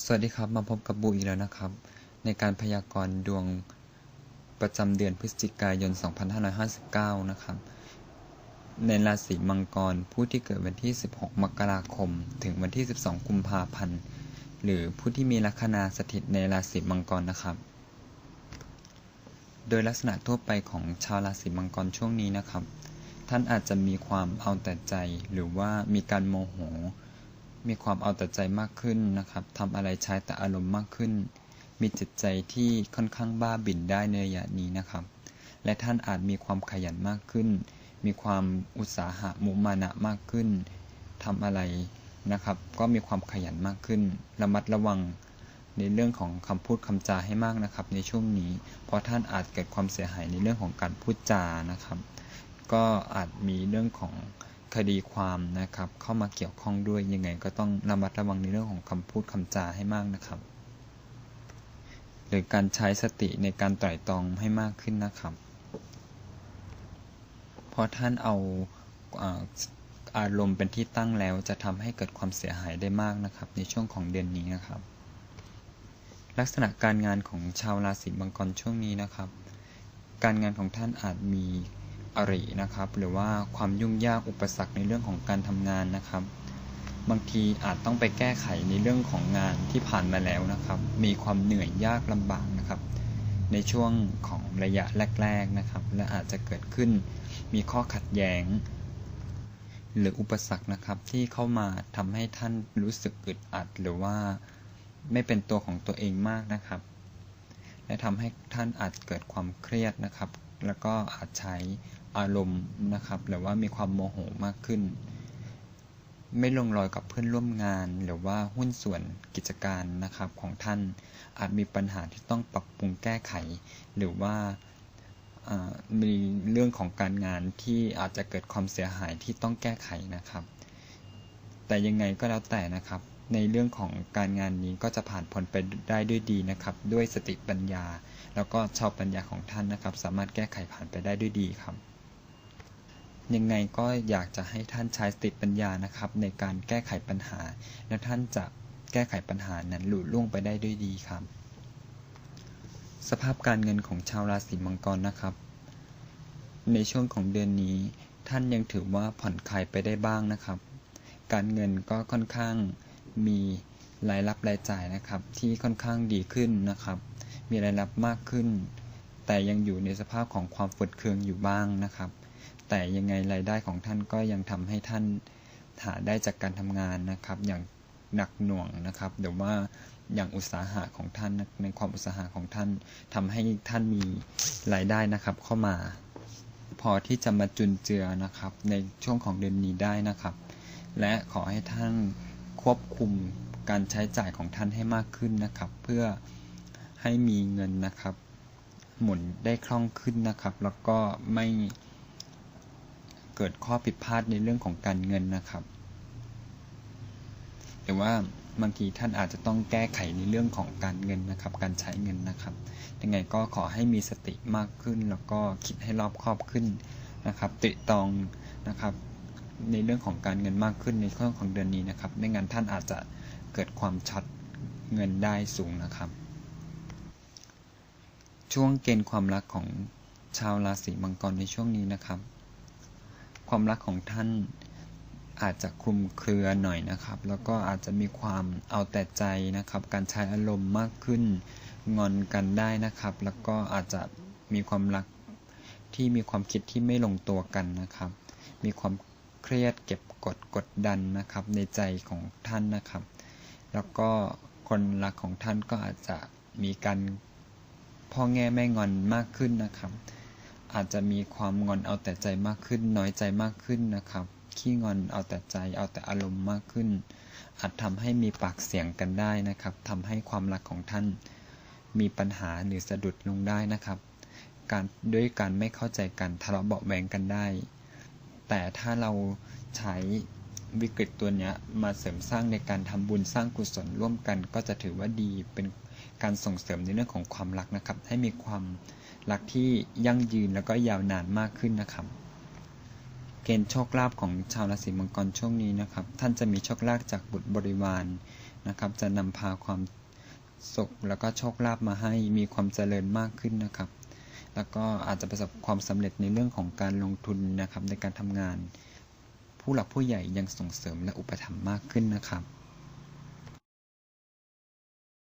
สวัสดีครับ มาพบกับบูอีกแล้วนะครับ ในการพยากรณ์ดวงประจำเดือนพฤศจิกายน 2559 นะครับ ในราศีมังกรผู้ที่เกิดวันที่ 16 มกราคม ถึงวันที่ 12 กุมภาพันธ์ หรือผู้ที่มีลัคนาสถิตในราศีมังกรนะครับ โดยลักษณะทั่วไปของชาวราศีมังกรช่วงนี้นะครับ ท่านอาจจะมีความเอาแต่ใจหรือว่ามีการโมโห มีความเอาแต่ใจมากขึ้นนะครับทำอะไรใช้แต่อารมณ์มากขึ้น มีจิตใจที่ค่อนข้างบ้าบิ่นได้ในระยะนี้นะครับ และท่านอาจมีความขยันมากขึ้น มีความอุตสาหะมุมานะมากขึ้นทำอะไรนะครับ ก็มีความขยันมากขึ้น ระมัดระวังในเรื่องของคำพูดคำจาให้มากนะครับ ในช่วงนี้ เพราะท่านอาจเกิดความเสียหายในเรื่องของการพูดจานะครับ ก็อาจมีเรื่องของ คดีความนะครับ เข้ามาเกี่ยวข้องด้วยยังไง ก็ต้องระมัดระวังในเรื่องของคำพูดคำจาให้มากนะครับ หรือการใช้สติในการไตร่ตรองให้มากขึ้นนะครับ เพราะท่านเอาอารมณ์เป็นที่ตั้งแล้วจะทำให้เกิดความเสียหายได้มากนะครับ ในช่วงของเดือนนี้นะครับ ลักษณะการงานของชาวราศีมังกรช่วงนี้นะครับ การงานของท่านอาจมี อรินะครับ หรือว่าความยุ่งยากอุปสรรคในเรื่องของการทำงานนะครับ บางทีอาจต้องไปแก้ไขในเรื่องของงานที่ผ่านมาแล้วนะครับ มีความเหนื่อยยากลำบากนะครับ ในช่วงของระยะแรก ๆนะครับ และอาจจะเกิดขึ้นมีข้อขัดแย้ง หรืออุปสรรคนะครับที่เข้ามาทำให้ท่านรู้สึกอึดอัด หรือว่าไม่เป็นตัวของตัวเองมากนะครับ และทำให้ท่านอาจเกิดความเครียดนะครับ แล้วก็อาจใช้อารมณ์นะครับ หรือว่ามีความโมโหมากขึ้น ไม่ลงรอยกับเพื่อนร่วมงาน หรือว่าหุ้นส่วนกิจการนะครับของท่าน อาจมีปัญหาที่ต้องปรับปรุงแก้ไข หรือว่ามีเรื่องของการงานที่อาจจะเกิดความเสียหายที่ต้องแก้ไขนะครับ แต่ยังไงก็แล้วแต่นะครับ ในเรื่องของการงานนี้ก็จะผ่านพ้นไปได้ด้วยดีนะครับ ด้วยสติปัญญา แล้วก็ชอบปัญญาของท่านนะครับ สามารถแก้ไขผ่านไปได้ด้วยดีครับ ยังไงก็อยากจะให้ท่านใช้สติปัญญานะครับ ในการแก้ไขปัญหา และท่านจะแก้ไขปัญหานั้นหลุดล่วงไปได้ด้วยดีครับ สภาพการเงินของชาวราศีมังกรนะครับ ในช่วงของเดือนนี้ ท่านยังถือว่าผ่อนคลายไปได้บ้างนะครับ การเงินก็ค่อนข้าง มีรายรับรายจ่ายนะครับ ที่ค่อนข้างดีขึ้นนะครับ มีรายรับมากขึ้น แต่ยังอยู่ในสภาพของความฝุดเคืองอยู่บ้างนะครับ แต่ยังไงรายได้ของท่านก็ยังทำให้ท่านหาได้จากการทำงานนะครับ อย่างหนักหน่วงนะครับหรือว่าอย่างอุตสาหะของท่านในความอุตสาหะของท่านทำให้ท่านมีรายได้นะครับ เข้ามา พอที่จะมาจุนเจือนะครับ ในช่วงของเดือนนี้ได้นะครับ และขอให้ท่าน ควบคุมการใช้จ่ายของท่านให้มากขึ้นนะครับ เพื่อให้มีเงินนะครับ หมุนได้คล่องขึ้นนะครับ แล้วก็ไม่เกิดข้อผิดพลาดในเรื่องของการเงินนะครับหรือว่าบางทีท่านอาจจะต้องแก้ไขในเรื่องของการเงินนะครับ การใช้เงินนะครับยังไงก็ขอให้มีสติมากขึ้น แล้วก็คิดให้รอบคอบขึ้นนะครับ ติตองนะครับ ในเรื่องของการเงินมากขึ้นในช่วงของเดือนนี้นะครับ ไม่งั้นท่านอาจจะเกิดความช็อตเงินได้สูงนะครับ ช่วงเกณฑ์ความรักของชาวราศีมังกรในช่วงนี้นะครับ ความรักของท่านอาจจะคลุมเครือหน่อยนะครับ แล้วก็อาจจะมีความเอาแต่ใจนะครับ การใช้อารมณ์มากขึ้น งอนกันได้นะครับ แล้วก็อาจจะมีความรักที่มีความคิดที่ไม่ลงตัวกันนะครับ มีความ เครียดเก็บกดกดดันนะครับในใจของท่านนะครับ แล้วก็คนรักของท่านก็อาจจะมีการพ่อแง่แม่งอนมากขึ้นนะครับ อาจจะมีความงอนเอาแต่ใจมากขึ้น น้อยใจมากขึ้นนะครับขี้งอนเอาแต่ใจเอาแต่อารมณ์มากขึ้น อาจทำให้มีปากเสียงกันได้นะครับทำให้ความรักของท่าน มีปัญหาหรือสะดุดลงได้นะครับ การด้วยการไม่เข้าใจกันทะเลาะเบาแวงกันได้ แต่ถ้าเราใช้วิกฤตตัวนี้มาเสริมสร้างในการทำบุญสร้างกุศลร่วมกัน ก็จะถือว่าดีเป็นการส่งเสริมในเรื่องของความรักนะครับ ให้มีความรักที่ยั่งยืนแล้วก็ยาวนานมากขึ้นนะครับ เกณฑ์โชคลาภของชาวราศีมังกรช่วงนี้นะครับ ท่านจะมีโชคลาภจากบุตรบริวารนะครับ จะนำพาความสุขแล้วก็โชคลาภมาให้มีความเจริญมากขึ้นนะครับ แล้วก็อาจจะประสบความสำเร็จในเรื่องของการลงทุนนะครับในการทำงาน ผู้หลักผู้ใหญ่ยังส่งเสริมและอุปถัมภ์มากขึ้นนะครับ